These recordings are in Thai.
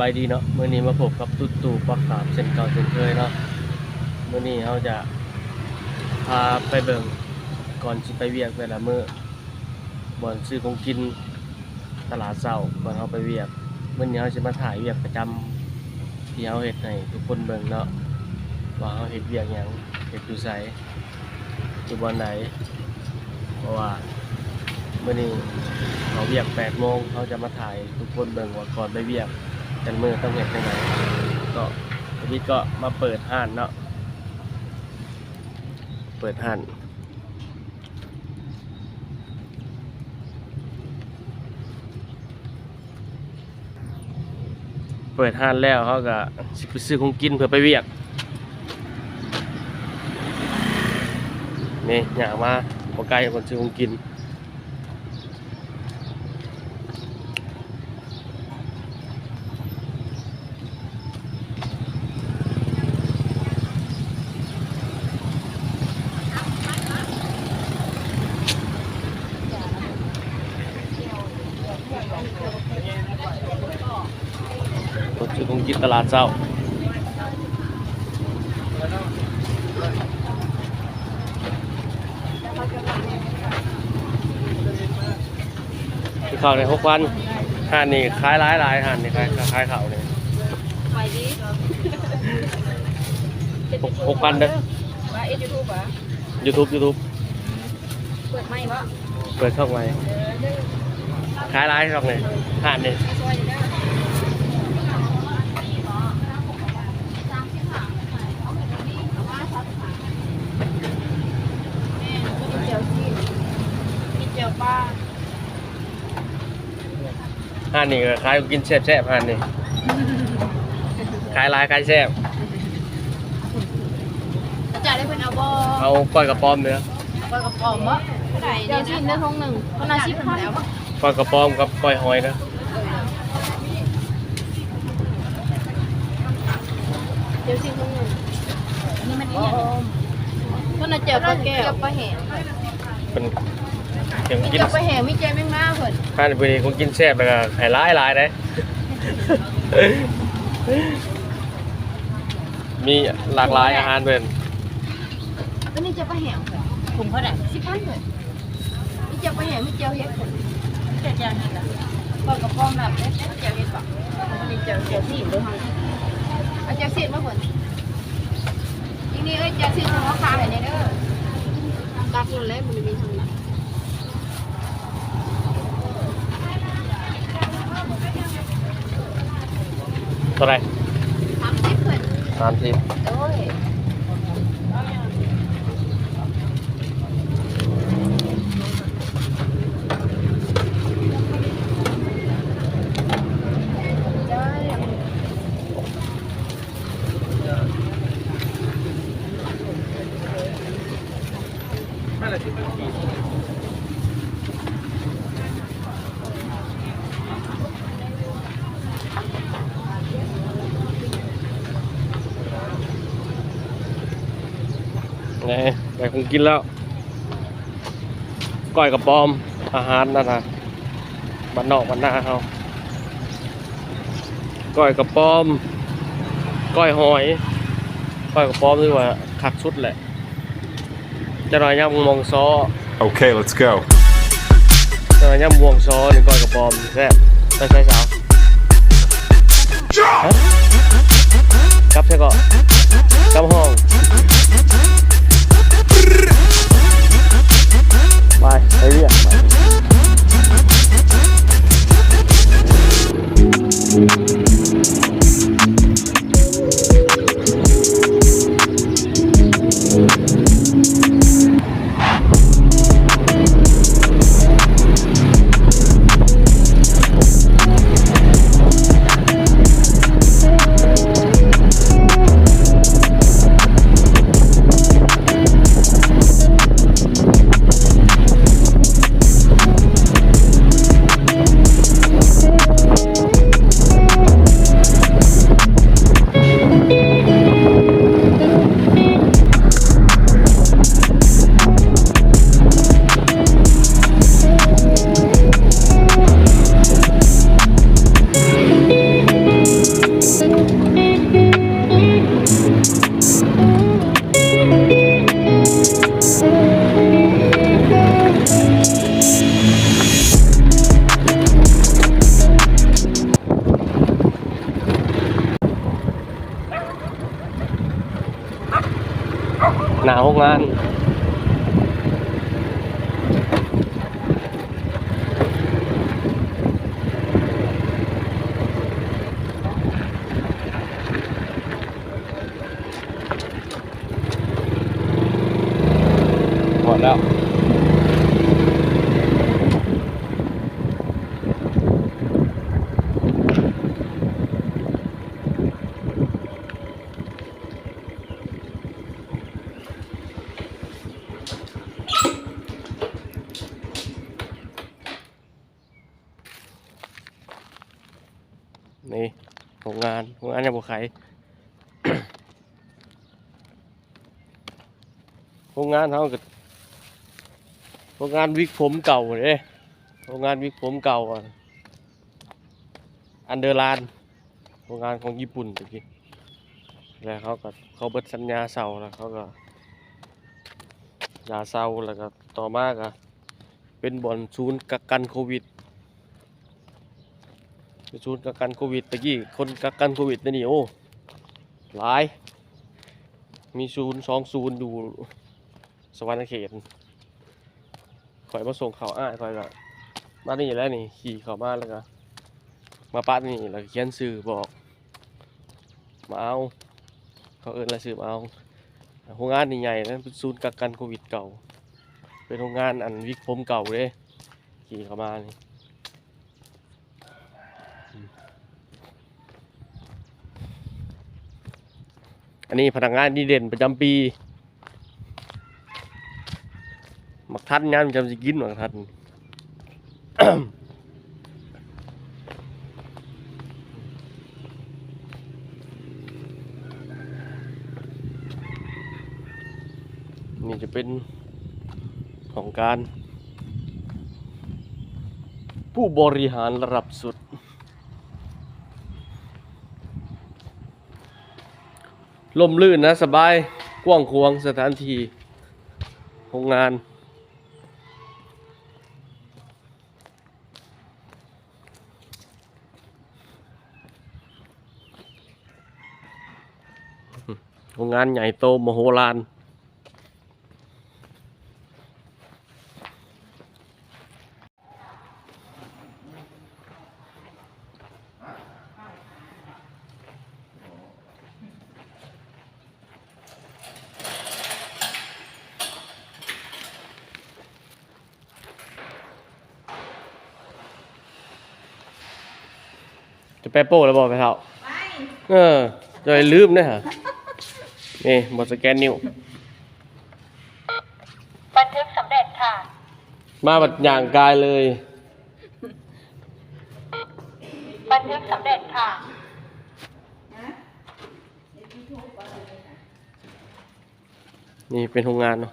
บายดีเนาะเมื้อนี้มาพบกับตุ๊ตู่ปักขามเช่นเก่าเช่นเคยเนาะเมื้อนี้เราจะพาไปเบิ่งก่อนสิไปเวียกแต่ละมื้อบ่อนซื้อของกินตลาดเช้าก่อนเฮาไปเวียกมื้อนี้เราสิมาถ่ายเวียกประจำที่เฮาเฮ็ดให้ทุกคนเบิ่งเนาะว่าเฮาเฮ็ดเวียกหยังเฮ็ดอยู่ไสอยู่บ่อนไหนเพราะว่าเมื้อนี้เขาเวียก8โมงเขาจะมาถ่ายทุกคนเบิ่งว่าก่อนไปเวียก กันมือต้องเห็นยังไงก็วันนี้ก็มาเปิดห้านเนาะเปิดห้านเปิดห้านแล้วเขาก็สิไปซื้อของกินเพื่อไปเวียก นี่อยากมาบ่ไกลคนซื้อของกิน รถซื้อของกินตลาดเช้าที่เขาในหกวันห่านนี่ขายหลายหลายห่านนี่ขายขายเขาเนี่ยไปดิหกหกพันเด้อว่าเอ็ดยูทูบอะยูทูบยูทูบเปิดไม่วะเปิดช่องใหม่ขายหลายช่องเลยห่านนี่ซอยได้มีเจียวซีมีเจียวปลา ห่านนี่ก็ขายกินแซ่บๆห่านนี่ขายหลายขายแซ่บอาจารย์ได้เป็นเอาบอเอาก้อยกระป๋อมเนื้อปลากระป๋องวะเจียวซีเนื้อทงหนึ่งคนละสิบพันแล้วก้อยกระป๋อมกับก้อยหอยนะเจียวซีทงหนึ่งนี่มันนี่คนละเจียวปลาแก้วปลาแห้งเป็น เดี๋ยวมีกินเจียวปลาแห้งมีเจียวแมงม่าเพิ่นห่านพอดีผมกินแซ่บแล้วก็ขายหลายหลายเลยมีหลากหลายอาหารเพื่อนอันนี้เจียวปลาแห้งเพิ่นถุงเท่าไหร่สิบพันเพิ่นมีเจียวปลาแห้งมีเจียวเห็ดเพิ่นเจียวอย่างนี้ล่ะปลากระป๋องแบบเจียวเห็ดป่ะอันนี้เจียวเจียวซีด้วยค่ะเอาเจียวซีมาเพิ่นอีนี่เอ้ยเจียวซีของราคาเห็นเด้อตักลงแล้วมันมีทางนั้น เท่าไหรสามสิบเพิ่น สามสิบ โอ้ยจ้า นี่ไป คงกินแล้วก้อยกระป๋อม อาหารนั่นนะบ้านนอกบ้านนาเขาก้อยกระป๋อม ก้อยหอย ก้อยกระป๋อมนี่ว่าคักสุดแหละ จะหน่อยย่ำมองซอ Okay, let's go. จะหน่อยย่ำมวงซอนี่ก้อยกระป๋อมแซ่บใส่ใส่สาวฮะกลับใช่ก่อนกลับห้อง ไปไดแล้วนี่โรงงานโรงงานยังบ่ขายโรงงานเขาก็ โรงงานวิกผมเก่าเด้โรงงานวิกผมเก่าอันเดอร์ลานโรงงานของญี่ปุ่นตะกี้แล้วเขาก็เขาเบิดสัญญาเสาแล้วเขาก็ยาเศร้าแล้วก็ต่อมาก็เป็นบ่อนศูนย์กักกันโควิดไปศูนย์กักกันโควิดตะกี้คนกักกันโควิดนี่โอ้หลายมีศูนย์สองศูนย์อยู่สวรรค์เขต ข่อยมาส่งเขาอ้ายข่อยก็มานี่แล้วนี่ขี่เข้ามาแล้วก็มาปัดนี่แล้วเขียนสื่อบอก มาเอาเขาเอินอะไรสื่อมาเอาโรงงานนี่ใหญ่นะเป็นศูนย์กักกันโควิดเก่า เป็นโรงงานอันวิกผมเก่าเลยขี่เข้ามานี่อันนี้พนักงานดีเด่นประจำปี มัก ทัดงานประจำสกินมักทัดนี่จะเป็นของการ ผู้บริหารระดับสุด ลมลื่นนะสบายกว้างควางสถานที่โรงงาน งงานใหญ่โตมโหฬารจะไปโป้แล้วบอกไปเท่าไปเออจะไปลืมนะฮะ นี่หมดสแกนนิ้ว บันทึกสำเร็จค่ะ มาบัดอย่างกายเลย บันทึกสำเร็จค่ะ นี่เป็นโรงงานเนาะ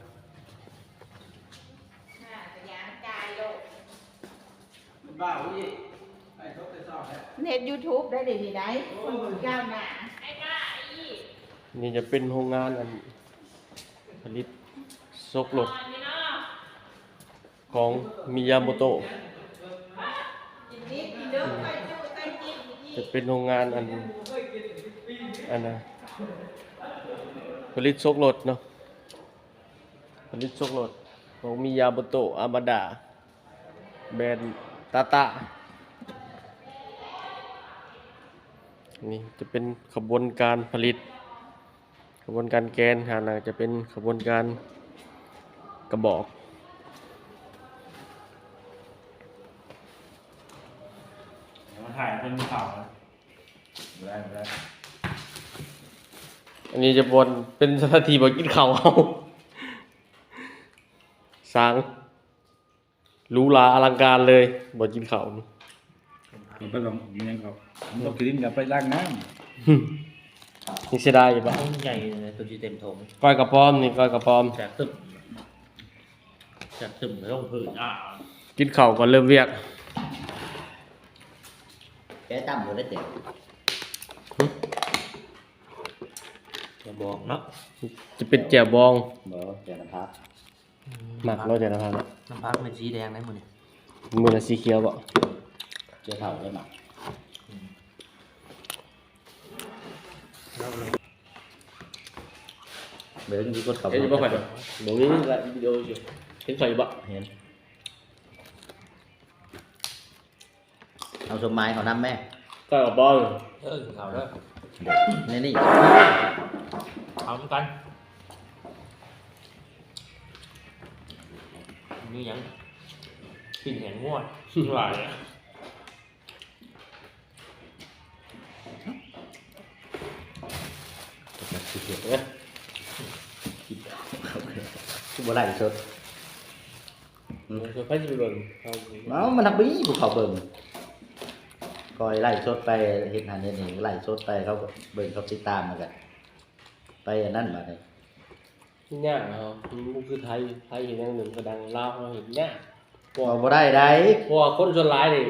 เน็ตยูทูบได้ดีดีได้คนก้าวหน้า นี่จะเป็นโรงงานอันผลิตซกรถของมิยาโมโตะจะเป็นโรงงานอันอันนะผลิตซกรถเนาะผลิตซกรถของมิยาโมโตะอามาดาแบรนด์ตาตานี่จะเป็นขบวนการผลิต ขบวนการแกนหาหนังจะเป็นขบวนการกระบอกมาถ่ายเป็นข่าวนะได้ได้อันนี้จะบนเป็นสถานที่บอกกินข้าวเอาสร้างหรูหราอลังการเลยบอกกินข้าวนี่ ผมไปลองมันยังเขาผมต้องกินกับไปล้างน้ นี่เสียดายอยู่ปะต้นใหญ่เลยตัวที่เต็มถงก้อยกระป้อมนี่ก้อยกระป้อมจากตึมจากตึมแล้วลงพื้นอะกินข้าวก่อนเริ่มเวียกแกตั้มหมดแล้วเด็กจะบอกเนาะจะเป็นแจ่วบองบ่เดี๋ยวนะครับหมักเนาะเดี๋ยวนะครับเนาะน้ำพักเป็นสีแดงได้หมดเนี่ยมือละสีเขียวบ่เจ้าเท่าได้หมัก เดี๋ยวมีกดขับเห็นอยู่บ่ข่อยบ่บ่มีละวิดีโออยู่เห็นข่อยอยู่บ่เห็นเอาสมไม้เขานำแม่ก้อยกระป้อมเออเอาแล้วนี่นี่เอาเหมือนกันนี่ยังปิ่นแหงงวดหลายอะ เห็นเอ้ยคิดคือบ่ไล่สดมันคือพระจิตรเบิ่งเอามันนักบี้ภูเขาเบิ่งคอยไล่สดไปเฮ็ดหันเฮ็ดนี่ไล่สดไปเขาเบิ่งเขาติดตามมากันไปนนั้นมาเลยที่ยากเอามันคือไทยไทยเห็นอย่างหนึ่งกระดังลาวเราเห็นยากพอบ่ได้ได้พราะว่าคนส่วนร้ายนี่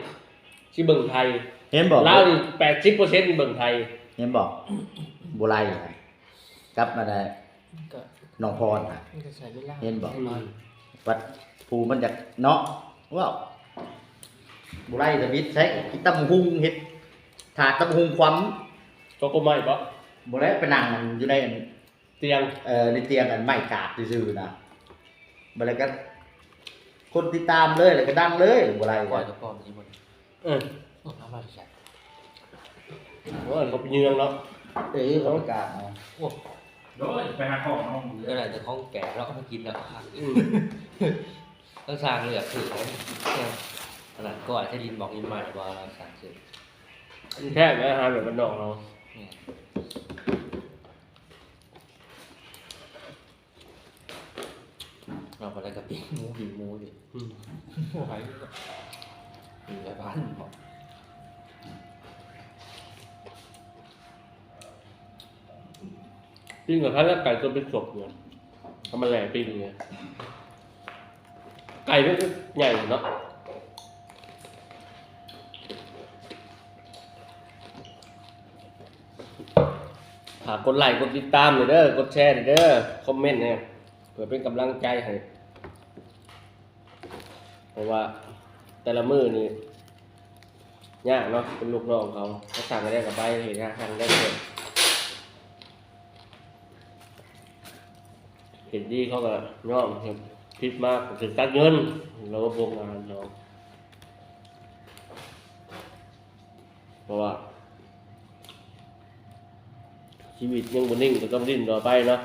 ที่เบิ่งไทย เห็นบอกลาวนี่แปดสิบเปอร์เซ็นต์เบิ่งไทย เห็นบอกบ่ไล่ กลับมาได้ก็น้องพรน่ะ มันก็ใช้เวลาเห็นบอกอืมวัดภูมันจากเนาะว้าวบุไรสวิตใช้กินตำหุงเฮ็ดถาดตำหุงความโจโกไม่ปะบุไรไปนั่งอยู่ในอันเตียงเอ่อในเตียงอันไม้กาดซื่อๆนะบุไรก็คนติดตามเลยแล้วก็ดังเลยบุไรปล่ก็อยกับพ่อมันนี่หมดเออเอามาใช้ว่าเขาไปยืนเนาะเอ้ยเขาประกาศเอาโอ้ โดยไปหาของน้องเออแต่ของแก่เราก็ไม่กินแล้วอืมต้องสร้างเหลือคือเนี่ยขนาดก่อนใช้ดินบอกอินใหม่ว่าเราสั่งซื้อมันแค่ไหมอาหารแบบมันนอกเราเนี่ยเราไปแล้วก็ปิ้งหมูปิ้งหมูดิอืมไปมีอะไรบ้านบอก ปิ้งกับข้าวแล้วไก่จนเป็นศพเนี่ยทำมาแหล่ปิ้งเนี่ยไก่มันใหญ่เนาะฝากกดไลค์กดติดตามเลยเด้อกดแชร์เลยเด้อคอมเมนต์เนี่ยเพื่อเป็นกำลังใจให้เพราะว่าแต่ละมือนี่ยากเนาะเป็นลูกน้องเขาเขาสั่งอะไรกับไปเห็นงานสั่งได้เลย เห็นดีเขาก็ย่อมเห็นผิดมากถึงตัดเงิน เราก็โรงงานเราเพราะว่า ชีวิตยังบนนิ่งก็ต้องดิ้นต่อไปเนาะ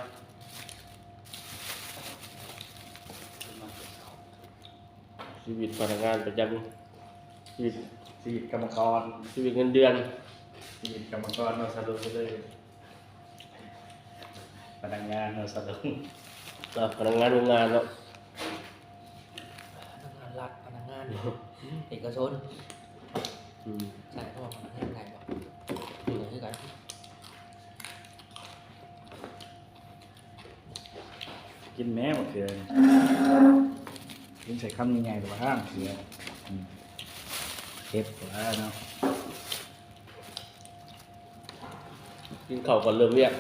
ชีวิตพนักงานประจำชีวิตชีวิตกรรมกรชีวิตเงินเดือนชีวิตกรรมกรเราสะดุ้งเลยพนักงานเราสะดุ้ง ก็พนักงานโรงงานเนาะพนักงานรัฐพนักงานเอกชนอืมใช่เพราะว่าพนักงานไทยบอกอยู่ไหนกันกินแม่หมดเลยกินใส่คำยังไงหรือว่าห้ามเสียอืมเก็บกว่าเนาะกินข้าวก่อนเริ่มเรียก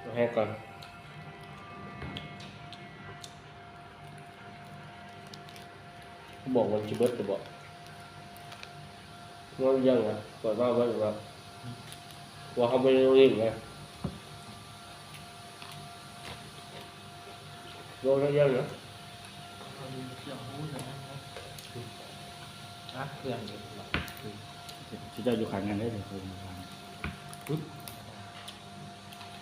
เอาให้ก่อน บอกวันชิเบิร์ตจะบอกว่ายังไงก่อนว่าว่าว่าว่าเขาไม่ได้เรียกไงโยนแล้วยังเนาะนะเครื่องอยู่ที่เจ้าอยู่ขางงานได้เลยคือมาทาง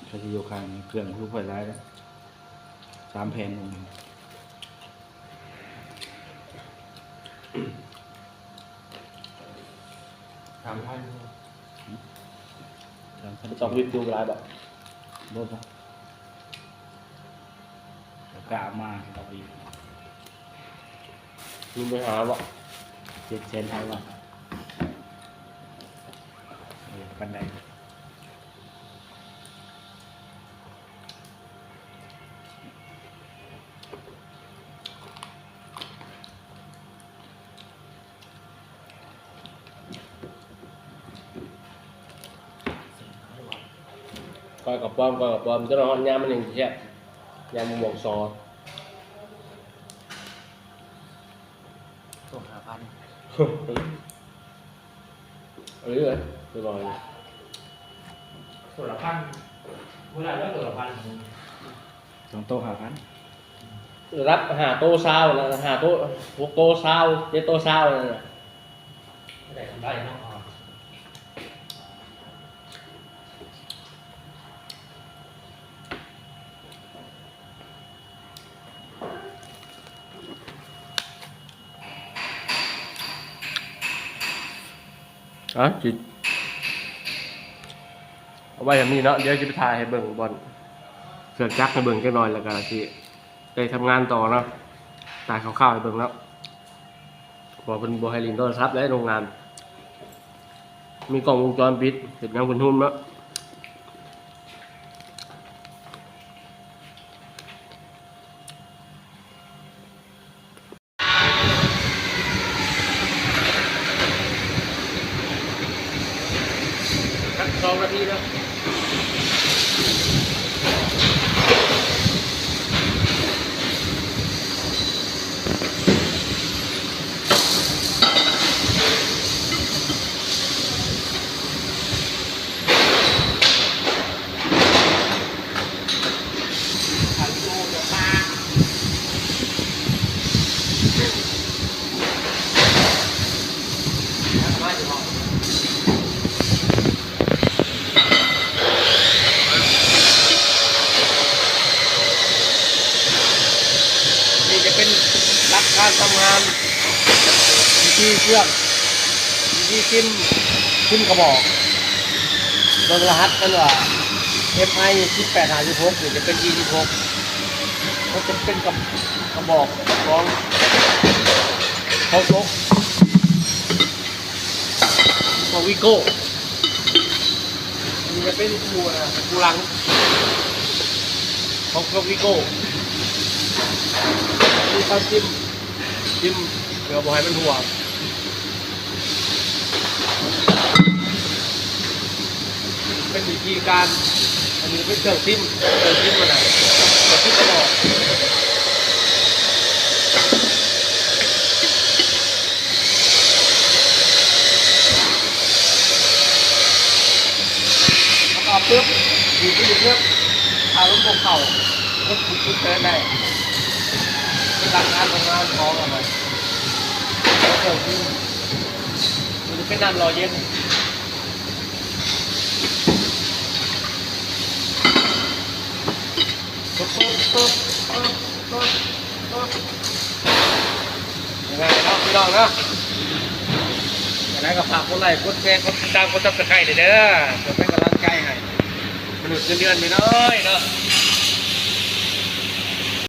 เขาจะอยู่ขางเครื่องรูปไฟร้ายแล้วสามแผ่นลงมาสามพันสามแผ่นไม่ต้องรีบดูรายแบบรถปะเดี๋ยวกะมาต่ออีกมึงไปหาบอกเจ็ดเซนไทยวะเออปันได อยกับป้อมก้อยกับป้อมจะนอนยามมันหนึ่งแค่ยามหมวกซอส่งหาพันเอ้ยเลยไปลอยส่วนละพันเมื่อไหร่แล้วส่วนละพันสองโต๊ะหาพันรับหาโต๊ะเช้านะหาโต๊ะพวกโต๊ะเช้าเจ๊โต๊ะเช้านั่นน่ะไม่ได้ทำได้เนาะ อะจิเอาไว้ทำนี่เนาะเดี๋ยวจะไปถ่ายให้เบิ่งบอลเสือกจักให้เบิ่งจักหน่อยแล้วกันสิได้ทำงานต่อเนาะถ่ายคร่าวๆให้เบิ่งแล้วบอกเป็นบอไฮลินโทรศัพท์และโรงงาน มีกล้องวงจรปิดเห็นยังเป็นหุ้นเนาะสองนาทีแล้ว นี่จะเป็นหลักการทำงาน วิธีเชือกวิธีซิมซิมกระบอกโดยรหัสกันว่า FI 18 56นี่จะเป็น26ก็จะเป็นกับกระบอกของเขาชกของวิโก้นี่จะเป็นคูนะคูหลังของของวิโก้มีข้าจิ้มจิ้มเดี๋ยวบอกให้มันหัว เป็นวิธีการ อันนี้เป็นเครื่องจิ้มเครื่องจิ้มมันอะเครื่องจิ้มกระบอกแล้วก็ปึ๊บอยู่ที่เรื่องอาลูกโป่งเข่าก็คุดคุดเดินได้หลักการทำงานของอะไรเกิดขึ้นมันจะเป็นน้ำรอเย็น ปุ๊บปุ๊บปุ๊บปุ๊บปุ๊บปุ๊บยังไงเนาะพี่น้องเนาะอย่างไรก็ฝากกดไลค์กดแชร์กดติดตามกดซับสไครต์เด้อเพื่อเป็นกำลังใจให้มนุษย์เงินเดือนไปน้อยเนาะ